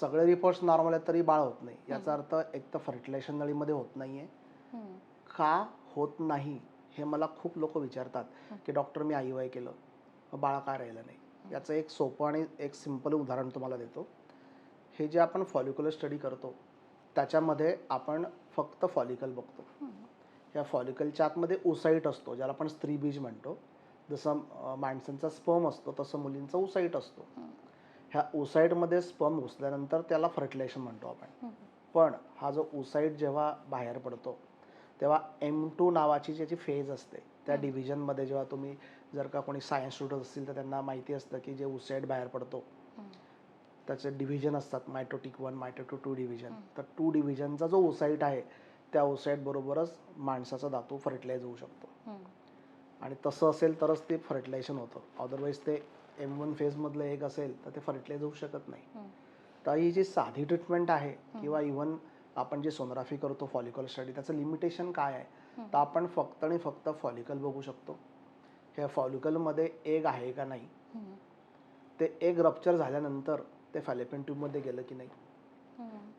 सगळे reports normal आहेत तरी बाळ होत नाही. याचा अर्थ एक तर फर्टिलायझेशन नळीमध्ये होत नाही आहे. का होत नाही हे मला खूप लोक विचारतात की डॉक्टर मी आई वाय केलं बाळा का राहिलं नाही? याचं एक सोपं आणि एक सिंपल उदाहरण तुम्हाला देतो. हे जे आपण फॉलिक्युलर स्टडी करतो त्याच्यामध्ये आपण फक्त फॉलिकल बघतो. या फॉलिकलच्या आतमध्ये ओसाईट असतो ज्याला आपण स्त्रीबीज म्हणतो. जसं माणसांचा स्पर्म असतो तसं मुलींचा ओसाईट असतो. ह्या ओसाईटमध्ये स्पर्म घुसल्यानंतर त्याला फर्टिलायझेशन म्हणतो आपण. पण हा जो ओसाईट जेव्हा बाहेर पडतो तेव्हा एम टू नावाची ज्याची फेज असते त्या डिव्हिजनमध्ये जेव्हा तुम्ही जर का कोणी सायन्स स्टुडंट असतील तर त्यांना माहिती असतं की जे ओसाईट बाहेर पडतो त्याचे डिव्हिजन असतात mitotic one mitotic two division. तर टू डिव्हिजनचा जो ओसाईट आहे त्या ओसाईट बरोबरच माणसाचा धातू फर्टिलाइज होऊ शकतो. आणि तसं असेल तरच ते फर्टिलायझेशन होतं. अदरवाईज ते एम वन फेजमधलं एक असेल तर ते फर्टिलाइज होऊ शकत नाही. तर ही जी साधी ट्रीटमेंट आहे किंवा इवन आपण जे सोनोग्राफी करतो फॉलिकल स्टडी त्याचं लिमिटेशन काय आहे? तर आपण फक्त आणि फक्त फॉलिकल बघू शकतो. ह्या फॉलिकलमध्ये एग आहे का नाही. ते एग रप्चर झाल्यानंतर ते फॅलेपियन ट्यूबमध्ये गेलं की नाही.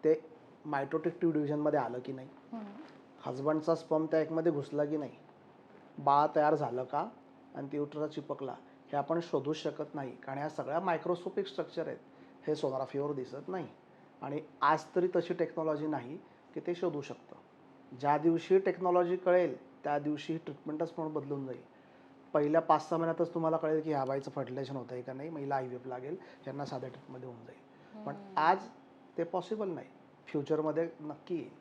ते मायटोटिक ट्यूब डिव्हिजनमध्ये आलं की नाही. हजबंडचा स्पम त्या एकमध्ये घुसला की नाही? बाळ तयार झालं का? आणि ते उतरा चिपकला. हे आपण शोधूच शकत नाही. कारण ह्या सगळ्या मायक्रोस्कोपिक स्ट्रक्चर आहेत. हे सोनोग्राफीवर दिसत नाही. आणि आज तरी तशी टेक्नॉलॉजी नाही की ते शोधू शकतं. ज्या दिवशी टेक्नॉलॉजी कळेल त्या दिवशी ट्रीटमेंटच पण बदलून जाईल. पहिल्या पाच सहा महिन्यातच तुम्हाला कळेल की ह्या बाईचं फर्टिलायझेशन होतं आहे का नाही महिला आय व्ही लागेल यांना साध्या ट्रीटमध्ये होऊन जाईल. पण आज ते पॉसिबल नाही. फ्युचरमध्ये नक्की येईल.